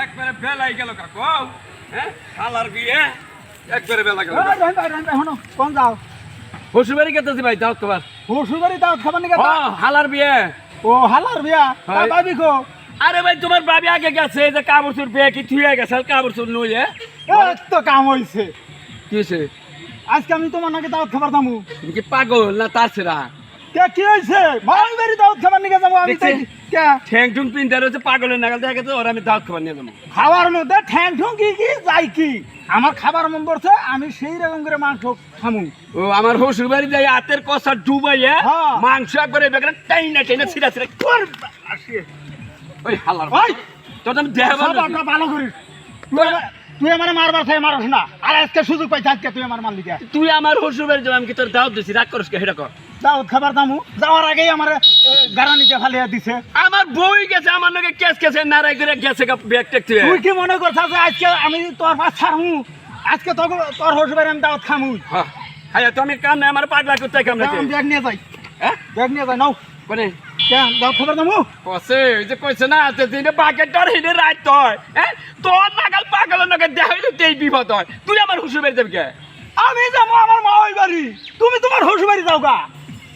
একবারে বেলাই গেল কাকু হ্যাঁ? শালার বিয়ে। একবারে বেলা গেল শোনো কোন যাও? শ্বশুরবাড়ি গেতেছি ভাই দাও তোমার শ্বশুরবাড়ি দাও খাবার নিকে ও হালার বিয়ে। ও হালার বিয়া? তা হয়। ভাবি কো? আরে ভাই তোমার বাবি আগে গেছে যে কাপড় চোর বিয়ে কি থুয়ে গেছে কাপড় চোর নইয়ে তো কাম হইছে। কি হয়েছে আজকে আমি তোমার নাকি দাওয়াত খাবার দামু। তুমি কি পাগল না তার ছেড়া? কে কি হইছে ভাই বাড়ি দাওয়াত খাবার যাব আমি দেখছি। তাই- কে? ঠ্যাং পাগলের নাগাল দেখা গেছে ওরা আমি দাওয়াত খাবার নিয়ে যাব। খাবার মধ্যে ঠ্যাং ঠুং কি কি? যাই কি। আমার খাবার মন পড়ছে আমি সেই রকম করে মাংস খামু। ও আমার শ্বশুর বাড়ি যাই হাতের কষা ডুবাইয়ে হ্যাঁ। মাংস বেকার টাইনা টাইনা ছিঁড়া ছিঁড়া ওই হালার ওই! তোর আমি দেহ ভালো করিস। তুই আমার- মারবার চাই মারস না। আর আজকে সুযোগ পাইছে আজকে তুই আমার মারলি কে? তুই আমার শ্বশুর বাড়ি যাব আমি কি তোর দাওয়াত দিছি? রাগ করিস হেটা কর। দাওয়াত খাবার দামু। যাওয়ার আগেই আমার গারানিতে ফালিয়ে দিছে। আমার বই গেছে আমার নাকি কেস কেসে নারাই করে গেছে ব্যাগ টেক তুই কি মনে করছিস আজকে আমি তোর পাশ ছাড়মু? আজকে তোর তোর হসবে আমি দাওয়াত খামু? হ্যাঁ। তো আমি কাম নাই আমার পাগলা করতে কাম নাই ব্যাগ নিয়ে যাই। হ্যাঁ? ব্যাগ নিয়ে যাই নাও। মানে কেন দাওয়াত খাবার দামু। কসে ওই যে কইছে না যে দিনে বাকেট ডর হিনে রাত হয় হ্যাঁ? তোর নাগাল পাগলের নাগাল দেখা হইলে তেই বিপদ হয়। তুই আমার শ্বশুর বাড়ি যাবি কে? আমি যাব আমার মা ওই বাড়ি। তুমি তোমার হসু বাড়ি যাও গা।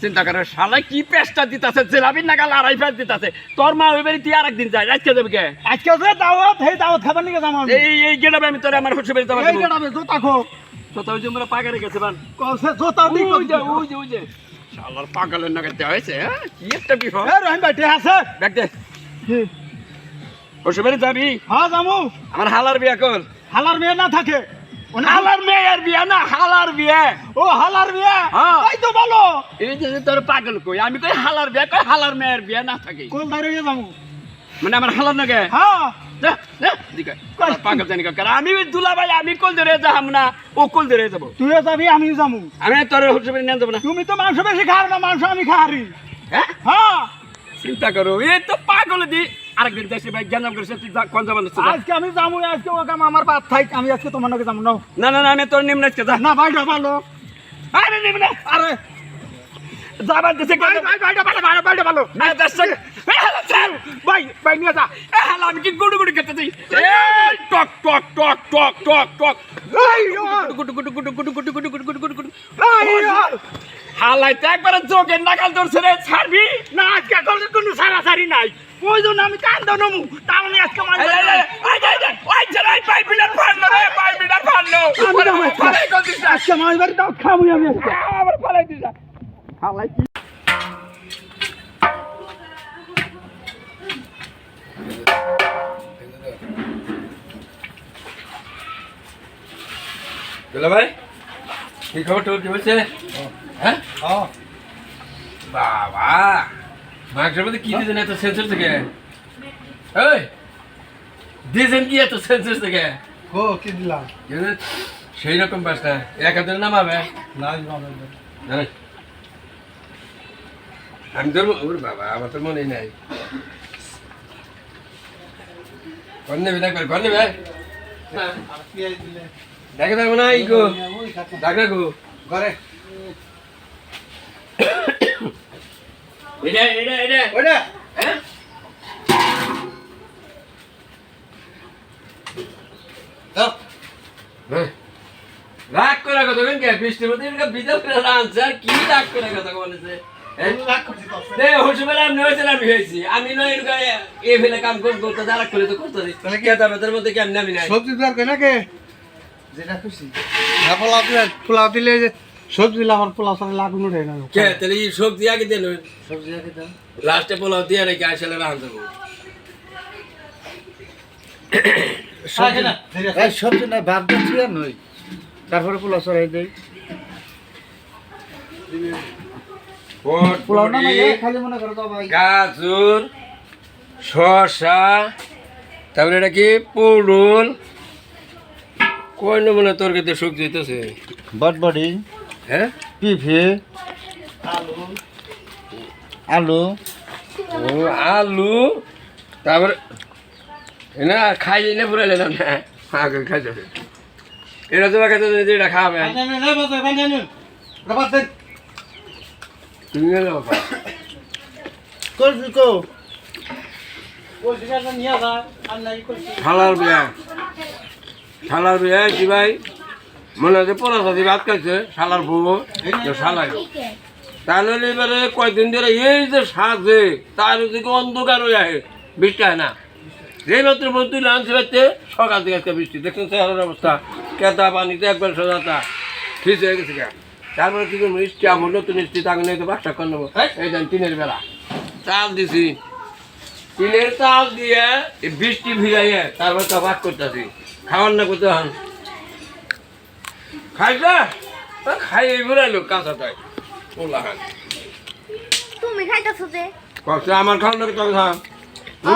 চিন্তা করে শালা কি পেস্টা দিতাছে জেলাবির নাগাল আড়াই ফেস দিতাছে? তোর মা ওই বাড়ি তুই আর একদিন যাই আজকে যাবি কে? আজকে যে দাওয়াত সেই দাওয়াত খাবার নিয়ে যাব এই এই গেলাবে আমি তোর আমার শ্বশুর বাড়ি যাব। এই গেটাবে জোতা খো যে পাগারে গেছে বান। কসে জোতা দি ওই যে ওই যে। শালার পাগলের নাগাল দেওয়া হয়েছে হ্যাঁ? কি একটা বিপদ? রহিম ভাই ঠিক আছে। দেখ দে। ওসবের যাবি হ্যাঁ যাব। আমার হালার বিয়া কর। হালার মেয়ে না থাকে। হালার মেয়ের বিয়া না হালার বিয়া। ও হালার বিয়া? হ্যাঁ। তাই তো বলো। এই যে তোর পাগল কই? আমি কই হালার বিয়া কই হালার মেয়ের বিয়া না থাকে? কোন দাঁড়িয়ে যাব। মানে আমার হালার নাগে? হ্যাঁ। আমি দুলা ভাই আমি কোল ধরে যাম না ও কোল ধরে যাব। তুইও যাবি আমিও যাব আমি তোর বাড়ি নিয়ে যাব না। তুমি তো মাংস বেশি খাও না মাংস আমি খাহারি হ্যাঁ? হ্যাঁ। চিন্তা করো তো পাগল দি। আরেকদিন দেশে ভাই জ্ঞান তুই কোন যাবেন আজকে আমি যাব আজকে ওকে আমার বাদ থাক আমি আজকে তোমার নাকি যাব না না না আমি তোর নিম্ন আজকে যা। না ভাইটা ভালো আরে নিম্ন আরে যাবার দেশে ভাই ভাই ভালো ভালো না দেশে ভাই ভাই নিয়ে যা। এ হালা আমি কি গুডু গুডু খেতে দিই টক টক টক টক টক টক। গুডু গুডু গুডু গুডু গুডু গুডু গুডু গুডু গুডু গুডু এই, হালাই তো একবারে যোগের নাকাল ধরছে রে ছাড়বি? না আজকে কোনো কোনো সারাসারি নাই। ওই জন্য আমি কান্দ নমু। আজকে মাছ এই, এই, এই, এই, এই, এই, ওই যে এই পাইপিলার ফাড়লো রে, পাইপিলার ফাড়লো। আমি যাব আজকে। আজকে মাছ বাড়ি দাও খাব আমি আজকে। ফালাই দিস কি- দুলা ভাই কি খবর হ্যাঁ বাবা মাংসের মধ্যে কি দিয়েছেন এত সেন্সর থেকে এই দিয়েছেন কি এত সেন্সর থেকে ও কি দিলাম সেই রকম বাসটা এক হাতের নামাবে না জানিস? আমি তোর ওর বাবা আমার তো মনেই নাই। কর নেবে দেখ কর নেবে। দেখে থাকব না গো দেখ না গো। ঘরে। এটা এটা এটা। ওইটা। হ্যাঁ? হ্যাঁ। রাগ করে কথা কেন কে? বৃষ্টির মধ্যে বিদেশ করে রাঁধছে আর কি রাগ করে কথা বলেছে? আমি হয়েছিল আমি হয়েছি। আমি নয় এরকম এ ফেলে কাম করতে করতে যারা করে তো করতে দিই কি- কেতা বেতার মধ্যে কেমন আমি নাই? সবজি দরকার নাকি? যেটা খুশি। পোলাও দিলে পোলাও দিলে যে সবজি দিলে পোলাও সাথে লাগুন উঠে না। কে তাহলে এই সবজি আগে দেন সবজি আগে দাও। লাস্টে পোলাও দিয়ে রেখে আসলে দেবো সবজি না ভাত দিচ্ছি আর নই। তারপরে পোলাও চড়াই দেই। গাজর শসা তারপরে এটা কি পুরুল কই নমুনা তরকারিতে সুখ যেতেছে বটবডি হ্যাঁ পিফে আলু ও আলু তারপরে না খাই না পুরো নিলাম না আগে খাই যাবে এটা তোমার কাছে যেটা খাবে নিয়ে যাও, করবি কো বিয়া। কি ভাই? মনে হচ্ছে ভাত খাইছে শালার বউ। তো শালাই। তাহলে এবারে কয়দিন ধরে এই যে সাজে তার দিকে অন্ধকার হয়ে আহে বৃষ্টি হয় না। যেই মাত্র বন্ধু আনছে বাড়তে সকাল থেকে একটা বৃষ্টি। দেখছেন চেহারার অবস্থা। কেতা পানিতে একবার সোজাতা ঠিক হয়ে গেছে। তারপরে কি করব? মিষ্টি আমার নতুন মিষ্টি তাকে নিয়ে তো বাসটা করে নেব। এই দেন টিনের বেলা। চাল দিছি। টিনের চাল দিয়ে এই বৃষ্টি ভিজাইয়ে তারপর তো ভাত করতেছি। খাওয়ার না করতে হন খাইছা? খাই এই ঘুরাইলো কাঁচাটাই ওলা খান। তুমি খাইতেছো যে। কষ্ট আমার খাওয়ার না তো খা ও।